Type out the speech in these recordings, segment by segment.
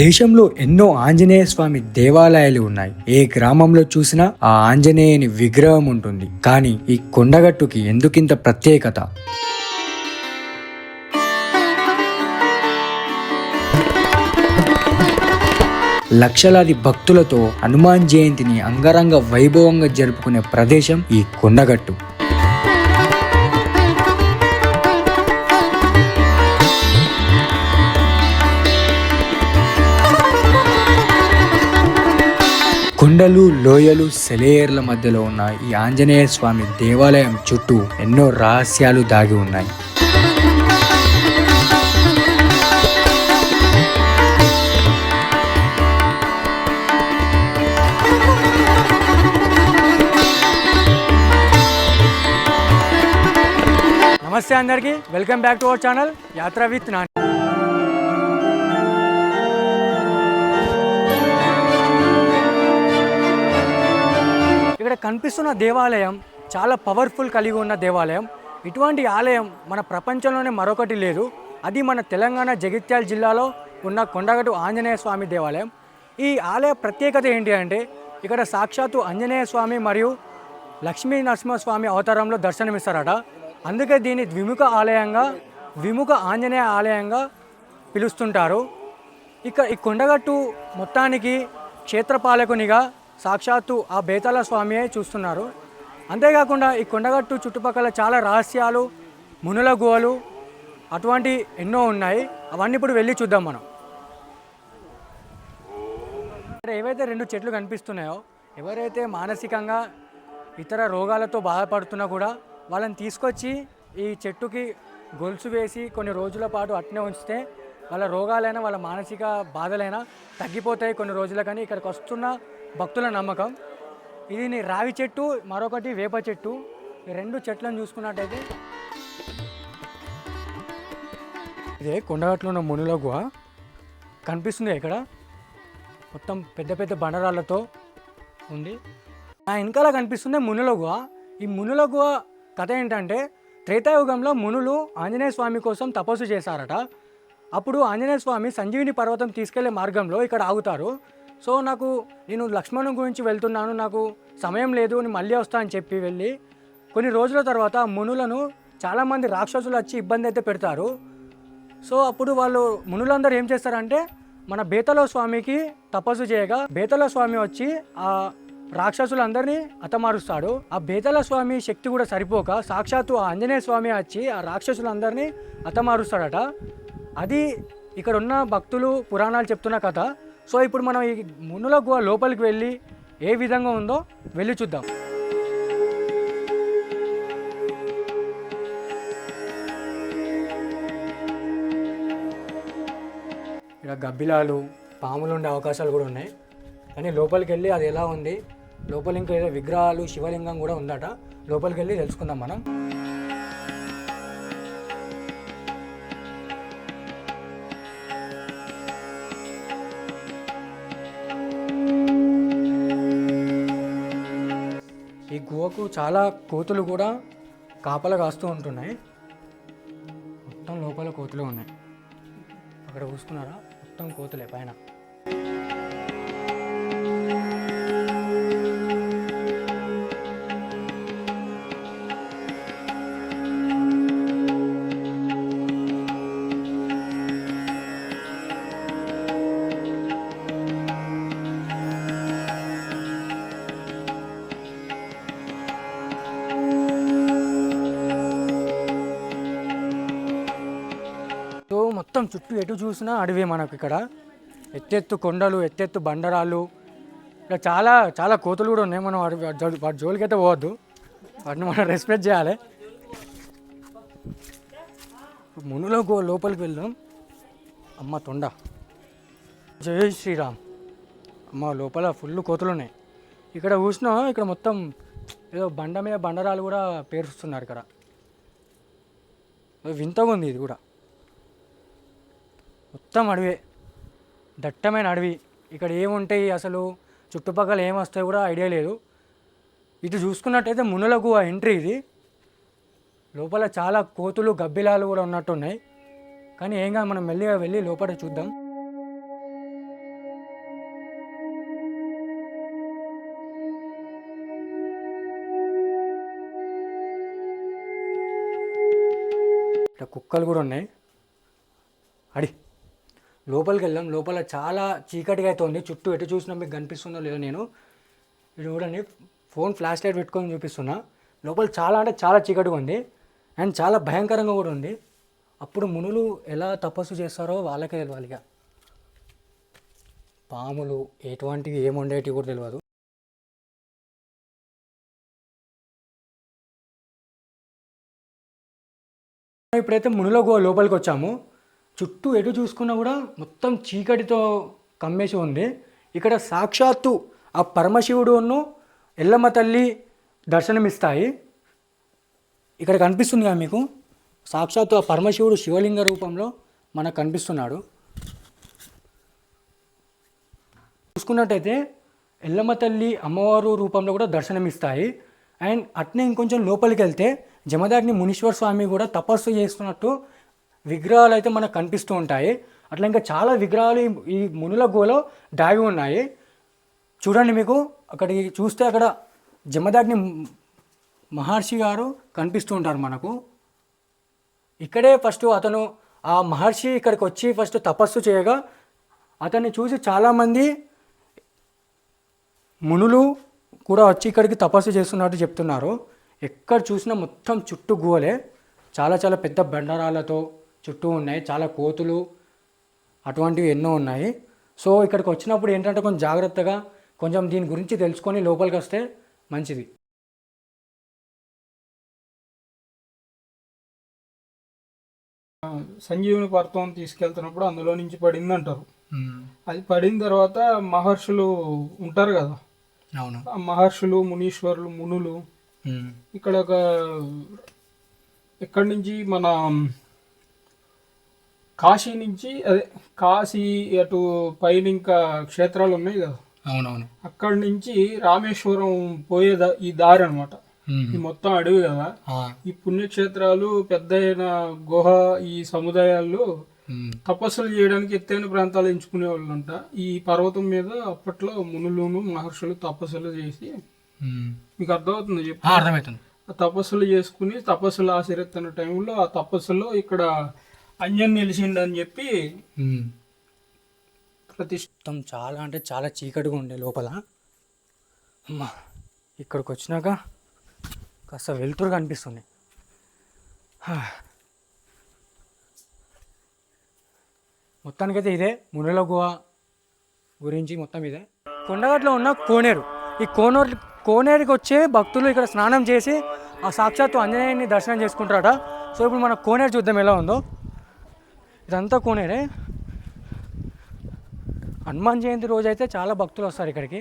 దేశంలో ఎన్నో ఆంజనేయ స్వామి దేవాలయాలు ఉన్నాయి. ఏ గ్రామంలో చూసినా ఆ ఆంజనేయుని విగ్రహం ఉంటుంది. కానీ ఈ కొండగట్టుకి ఎందుకింత ప్రత్యేకత? లక్షలాది భక్తులతో హనుమాన్ జయంతిని అంగరంగ వైభవంగా జరుపుకునే ప్రదేశం ఈ కొండగట్టు. కొండలు లోయలు సెలేయర్ల మధ్యలో ఉన్న ఈ ఆంజనేయ స్వామి దేవాలయం చుట్టూ ఎన్నో రహస్యాలు దాగి ఉన్నాయి. నమస్తే అందరికీ. Welcome back to our channel Yatra with Nani ఇక్కడ కనిపిస్తున్న దేవాలయం చాలా పవర్ఫుల్ కలిగి ఉన్న దేవాలయం. ఇటువంటి ఆలయం మన ప్రపంచంలోనే మరొకటి లేదు. అది మన తెలంగాణ జగిత్యాల జిల్లాలో ఉన్న కొండగట్టు ఆంజనేయ స్వామి దేవాలయం. ఈ ఆలయ ప్రత్యేకత ఏంటి అంటే ఇక్కడ సాక్షాత్తు ఆంజనేయ స్వామి మరియు లక్ష్మీ నరసింహస్వామి అవతారంలో దర్శనమిస్తారట. అందుకే దీన్ని ద్విముఖ ఆలయంగా ద్విముఖ ఆంజనేయ ఆలయంగా పిలుస్తుంటారు. ఇక ఈ కొండగట్టు మొత్తానికి క్షేత్రపాలకునిగా సాక్షాత్తు ఆ బేతాళ స్వామియే చూస్తున్నారు. అంతేకాకుండా ఈ కొండగట్టు చుట్టుపక్కల చాలా రహస్యాలు మునుల గుహలు అటువంటి ఎన్నో ఉన్నాయి. అవన్నీ ఇప్పుడు వెళ్ళి చూద్దాం మనం. ఇక్కడ ఏవైతే రెండు చెట్లు కనిపిస్తున్నాయో ఎవరైతే మానసికంగా ఇతర రోగాలతో బాధపడుతున్నా కూడా వాళ్ళని తీసుకొచ్చి ఈ చెట్టుకి గొలుసు వేసి కొన్ని రోజుల పాటు అట్నే ఉంచితే వాళ్ళ రోగాలైనా వాళ్ళ మానసిక బాధలైనా తగ్గిపోతాయి కొన్ని రోజులకని ఇక్కడికి వస్తున్న భక్తుల నమ్మకం. ఇది రావి చెట్టు మరొకటి వేప చెట్టు. ఈ రెండు చెట్లను చూసుకున్నట్టయితే. ఇదే కొండగట్లో ఉన్న మునుల గుహ. కనిపిస్తుంది ఇక్కడ. మొత్తం పెద్ద పెద్ద బండరాళ్ళతో ఉంది. ఆ వెనకాల కనిపిస్తుంది మునుల గుహ. ఈ మునుల గుహ కథ ఏంటంటే త్రేతాయుగంలో మునులు ఆంజనేయ స్వామి కోసం తపస్సు చేశారట. అప్పుడు ఆంజనేయ స్వామి సంజీవిని పర్వతం తీసుకెళ్ళే మార్గంలో ఇక్కడ ఆగుతారు. సో నాకు నేను లక్ష్మణ్ గురించి వెళ్తున్నాను నాకు సమయం లేదు నేను మళ్ళీ వస్తా అని చెప్పి వెళ్ళి కొన్ని రోజుల తర్వాత మునులను చాలామంది రాక్షసులు వచ్చి ఇబ్బంది అయితే పెడతారు. సో అప్పుడు వాళ్ళు మునులందరూ ఏం చేస్తారంటే మన బేతలో స్వామికి తపస్సు చేయగా బేతల స్వామి వచ్చి ఆ రాక్షసులందరినీ హతమారుస్తాడు. ఆ బేతల స్వామి శక్తి కూడా సరిపోక సాక్షాత్తు ఆ ఆంజనేయ స్వామి వచ్చి ఆ రాక్షసులందరినీ హతమారుస్తాడట. అది ఇక్కడ ఉన్న భక్తులు పురాణాలు చెప్తున్న కథ. సో ఇప్పుడు మనం ఈ మునుల గుహ లోపలికి వెళ్ళి ఏ విధంగా ఉందో వెళ్ళి చూద్దాం. ఇక్కడ గబ్బిలాలు పాములు ఉండే అవకాశాలు కూడా ఉన్నాయి. కానీ లోపలికి వెళ్ళి అది ఎలా ఉంది? లోపల ఇంకా ఏదో విగ్రహాలు శివలింగం కూడా ఉందట. లోపలికి వెళ్ళి తెలుసుకుందాం మనం. ఈ చాలా కోతులు కూడా కాపలా కాస్తూ ఉంటున్నాయి. మొత్తం లోపల కోతులు ఉన్నాయి. అక్కడ చూసుకున్నారా మొత్తం కోతులే పైన. మొత్తం చుట్టూ ఎటు చూసినా అడవి మనకు ఇక్కడ. ఎత్తెత్తు కొండలు ఎత్తెత్తు బండరాలు ఇలా చాలా చాలా కోతులు కూడా ఉన్నాయి. మనం వాటి వాటి జోలికైతే జోలికి అయితే పోవద్దు. వాటిని మనం రెస్పెక్ట్ చేయాలి. మునులో గో లోపలికి వెళ్దాం. అమ్మ తొండ. జై శ్రీరామ్. అమ్మ లోపల ఫుల్ కోతులు ఉన్నాయి. ఇక్కడ చూసినా ఇక్కడ మొత్తం ఏదో బండ మీద బండరాలు కూడా పేరుస్తున్నారు ఇక్కడ. వింతగా ఉంది ఇది కూడా. మొత్తం అడవే. దట్టమైన అడవి. ఇక్కడ ఏముంటాయి అసలు? చుట్టుపక్కల ఏమొస్తాయి కూడా ఐడియా లేదు. ఇటు చూసుకున్నట్టయితే మునుల గుహ ఎంట్రీ ఇది. లోపల చాలా కోతులు గబ్బిలాలు కూడా ఉన్నట్టున్నాయి. కానీ ఏం కాదు మనం మెల్లిగా వెళ్ళి లోపల చూద్దాం. ఇక్కడ కుక్కలు కూడా ఉన్నాయి. అడి. లోపలికి వెళ్ళాం. లోపల చాలా చీకటిగా అయితే ఉంది. చుట్టూ ఎటు చూసినా మీకు కనిపిస్తుందో లేదో నేను ఇది చూడండి. ఫోన్ ఫ్లాష్ లైట్ పెట్టుకొని చూపిస్తున్నా. లోపల చాలా అంటే చాలా చీకటిగా ఉంది. అండ్ చాలా భయంకరంగా కూడా ఉంది. అప్పుడు మునులు ఎలా తపస్సు చేస్తారో వాళ్ళకే తెలియాలి ఇక. పాములు ఎటువంటివి ఏముండేటివి కూడా తెలియదు ఇప్పుడైతే మునులో లోపలికి వచ్చాము. చుట్టూ ఎటు చూసుకున్నా కూడా మొత్తం చీకటితో కమ్మేసి ఉంది. ఇక్కడ సాక్షాత్తు ఆ పరమశివుడును ఎల్లమ్మ తల్లి దర్శనమిస్తాయి. ఇక్కడ కనిపిస్తుంది కదా మీకు? సాక్షాత్తు ఆ పరమశివుడు శివలింగ రూపంలో మనకు కనిపిస్తున్నాడు. చూసుకున్నట్టయితే ఎల్లమ్మ తల్లి అమ్మవారు రూపంలో కూడా దర్శనమిస్తాయి. అండ్ అట్నే ఇంకొంచెం లోపలికి వెళ్తే జమదాగ్ని మునీశ్వర స్వామి కూడా తపస్సు చేస్తున్నట్టు విగ్రహాలు అయితే మనకు కనిపిస్తూ ఉంటాయి. అట్లా ఇంకా చాలా విగ్రహాలు ఈ- మునుల గోలో దాగి ఉన్నాయి. చూడండి మీకు అక్కడికి చూస్తే అక్కడ జమదాగ్ని మహర్షి గారు కనిపిస్తూ ఉంటారు మనకు. ఇక్కడే ఫస్ట్ అతను ఆ మహర్షి ఇక్కడికి వచ్చి ఫస్ట్ తపస్సు చేయగా అతన్ని చూసి చాలామంది మునులు కూడా వచ్చి ఇక్కడికి తపస్సు చేస్తున్నట్టు చెప్తున్నారు. ఎక్కడ చూసినా మొత్తం చుట్టూ గుహలే చాలా చాలా పెద్ద బండరాలతో చుట్టూ ఉన్నాయి చాలా కోతులు అటువంటివి ఎన్నో ఉన్నాయి. సో ఇక్కడికి వచ్చినప్పుడు ఏంటంటే కొంచెం జాగ్రత్తగా కొంచెం దీని గురించి తెలుసుకొని లోపలికి వస్తే మంచిది. సంజీవుని పర్వతం తీసుకెళ్తున్నప్పుడు అందులో నుంచి పడింది అంటారు అది పడిన తర్వాత మహర్షులు ఉంటారు కదా. అవును. ఆ మహర్షులు మునీశ్వరులు మునులు ఇక్కడ ఒక ఎక్కడి నుంచి మన కాశీ నుంచి అదే కాశీ అటు పైన ఇంకా క్షేత్రాలు ఉన్నాయి కదా. అవునవును. అక్కడి నుంచి రామేశ్వరం పోయే దా- ఈ దారి అనమాట ఈ మొత్తం అడవి కదా. ఈ పుణ్యక్షేత్రాలు పెద్ద గుహ ఈ సముదాయాల్లో తపస్సులు చేయడానికి ఎత్తైన ప్రాంతాలు ఎంచుకునే వాళ్ళంట. ఈ పర్వతం మీద అప్పట్లో మునులును మహర్షులు తపస్సులు చేసి మీకు అర్థమవుతుంది చెప్పు. అర్థమవుతుంది. ఆ తపస్సులు చేసుకుని తపస్సులు ఆశీర్వతున్న టైంలో ఆ తపస్సులో ఇక్కడ అంజన్ నిలిచిండు అని చెప్పి ప్రతిష్ఠ మొత్తం చాలా అంటే చాలా చీకటిగా ఉండే లోపల. అమ్మా ఇక్కడికి వచ్చినాక కాస్త వెలుతురు కనిపిస్తుంది. మొత్తానికైతే ఇదే మునుల గుహ గురించి మొత్తం ఇదే. కొండగట్లో ఉన్న కోనేరు. ఈ కోనేరు కోనేరుకి వచ్చే భక్తులు ఇక్కడ స్నానం చేసి ఆ సాక్షాత్తు ఆంజనేయుని దర్శనం చేసుకుంటారట. సో ఇప్పుడు మన కోనేరు చూద్దాం ఎలా ఉందో. ఇదంతా కోనేరే హనుమాన్ జయంతి రోజు అయితే చాలా భక్తులు వస్తారు ఇక్కడికి.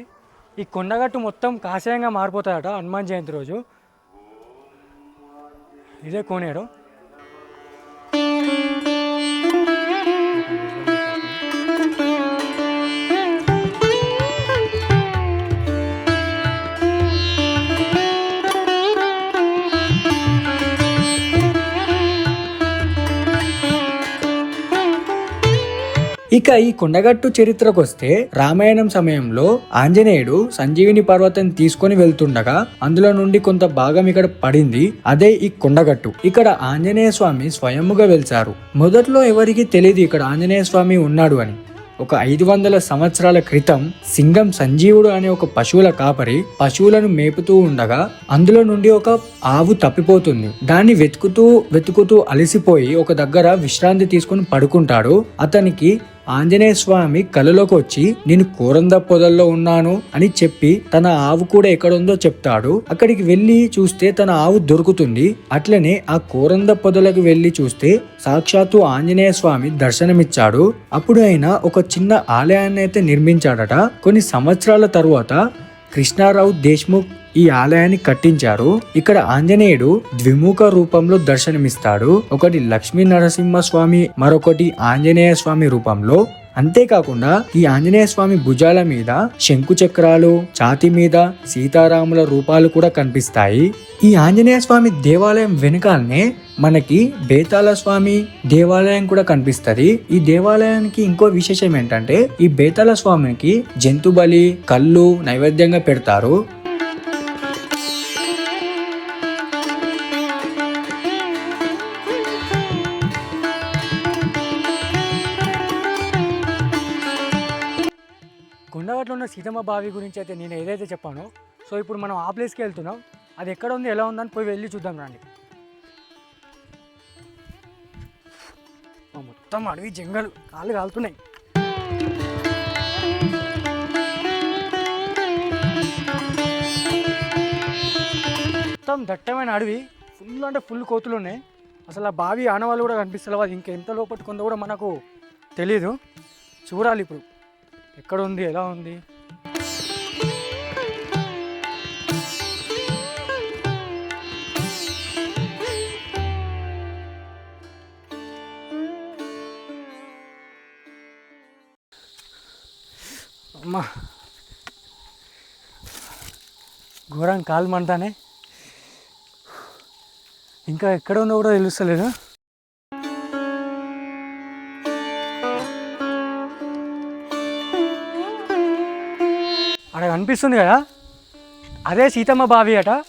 ఈ కొండగట్టు మొత్తం కాషాయంగా మారిపోతాయట హనుమాన్ జయంతి రోజు. ఇదే కోనేరు ఇక ఈ కొండగట్టు చరిత్రకు వస్తే రామాయణం సమయంలో ఆంజనేయుడు సంజీవిని పర్వతం తీసుకొని వెళ్తుండగా అందులో నుండి కొంత భాగం ఇక్కడ పడింది. అదే ఈ కొండగట్టు. ఇక్కడ ఆంజనేయ స్వామి స్వయముగా వెలిచారు మొదట్లో ఎవరికి తెలియదు ఇక్కడ ఆంజనేయ స్వామి ఉన్నాడు అని. ఒక ఐదు వందల సంవత్సరాల క్రితం సింగం సంజీవుడు అనే ఒక పశువుల కాపరి పశువులను మేపుతూ ఉండగా అందులో నుండి ఒక ఆవు తప్పిపోతుంది. దాన్ని వెతుకుతూ వెతుకుతూ అలసిపోయి ఒక దగ్గర విశ్రాంతి తీసుకుని పడుకుంటాడు. అతనికి ఆంజనేయ స్వామి కలలోకి వచ్చి నేను కోరంద పొదల్లో ఉన్నాను అని చెప్పి తన ఆవు కూడా ఎక్కడుందో చెప్తాడు. అక్కడికి వెళ్ళి చూస్తే తన ఆవు దొరుకుతుంది. అట్లనే ఆ కోరంద పొదలకు వెళ్ళి చూస్తే సాక్షాత్తు ఆంజనేయ స్వామి దర్శనమిచ్చాడు. అప్పుడు ఆయన ఒక చిన్న ఆలయాన్ని అయితే నిర్మించాడట. కొన్ని సంవత్సరాల తరువాత కృష్ణారావు దేశ్ముఖ్ ఈ ఆలయాన్ని కట్టించారు. ఇక్కడ ఆంజనేయుడు ద్విముఖ రూపంలో దర్శనమిస్తాడు. ఒకటి లక్ష్మీ నరసింహ స్వామి మరొకటి ఆంజనేయ స్వామి రూపంలో. అంతేకాకుండా ఈ ఆంజనేయ స్వామి భుజాల మీద శంకు చక్రాలు ఛాతి మీద సీతారాముల రూపాలు కూడా కనిపిస్తాయి. ఈ ఆంజనేయ స్వామి దేవాలయం వెనుకాలనే మనకి బేతాళ స్వామి దేవాలయం కూడా కనిపిస్తది. ఈ దేవాలయానికి ఇంకో విశేషం ఏంటంటే ఈ బేతాళ స్వామికి జంతు బలి కళ్ళు నైవేద్యంగా పెడతారు. సీతమ్మ బావి గురించి అయితే నేను ఏదైతే చెప్పానో సో ఇప్పుడు మనం ఆ ప్లేస్కి వెళ్తున్నాం. అది ఎక్కడ ఉంది ఎలా ఉందని పోయి వెళ్ళి చూద్దాం రండి. మొత్తం అడవి జంగలు కాళ్ళు కాలుతున్నాయి. మొత్తం దట్టమైన అడవి ఫుల్ అంటే ఫుల్ కోతులు ఉన్నాయి. అసలు ఆ బావి ఆనవాళ్ళు కూడా కనిపిస్తలేవు అది ఇంకెంత లోపట్టుకుందో కూడా మనకు తెలీదు. చూడాలి ఇప్పుడు. ఎక్కడ ఉంది ఎలా ఉంది? అమ్మా ఘోరం కాలు మంటానే. ఇంకా ఎక్కడ ఉందో కూడా తెలుస్తలేదు. అక్కడ కనిపిస్తుంది కదా? అదే సీతమ్మ బావి అట.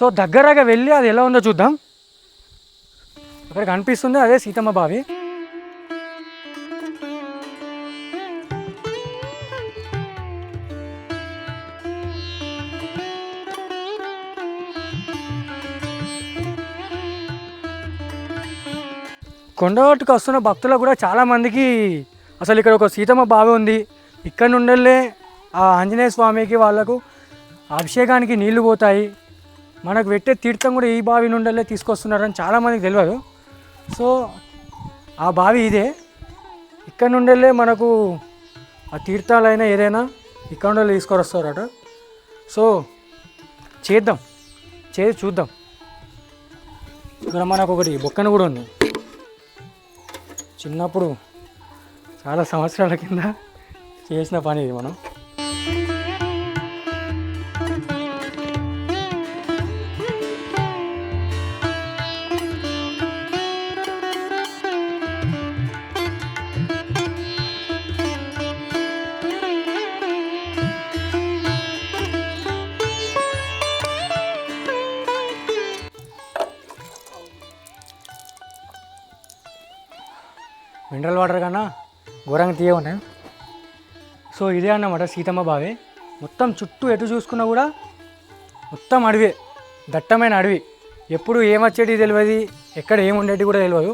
సో దగ్గరగా వెళ్ళి అది ఎలా ఉందో చూద్దాం. అక్కడ కనిపిస్తుంది అదే సీతమ్మ బావి. కొండగట్టుకు వస్తున్న భక్తులకు కూడా చాలామందికి అసలు ఇక్కడ ఒక సీతమ్మ బావి ఉంది. ఇక్కడ నుండెళ్ళే ఆ ఆంజనేయ స్వామికి వాళ్ళకు అభిషేకానికి నీళ్ళు పోతాయి. మనకు పెట్టే తీర్థం కూడా ఈ బావి నుండెళ్ళే తీసుకొస్తున్నారని చాలామందికి తెలియదు. సో ఆ బావి ఇదే. ఇక్కడ నుండెళ్ళే మనకు ఆ తీర్థాలైనా ఏదైనా ఇక్కడ నుండి తీసుకొని సో చేద్దాం. చేసి చూద్దాం. ఇక్కడ మనకు ఒకటి బొక్కన కూడా ఉంది. చిన్నప్పుడు చాలా సంవత్సరాల కింద చేసిన పని ఇది మనం. మినరల్ వాటర్ కన్నా ఘోరంగా తీయ ఉన్నాయి. సో ఇదే అన్నమాట సీతమ్మ బావి. మొత్తం చుట్టూ ఎటు చూసుకున్నా కూడా మొత్తం అడవి దట్టమైన అడవి. ఎప్పుడు ఏమొచ్చేటి తెలియదు ఎక్కడ ఏముండేటి కూడా తెలియదు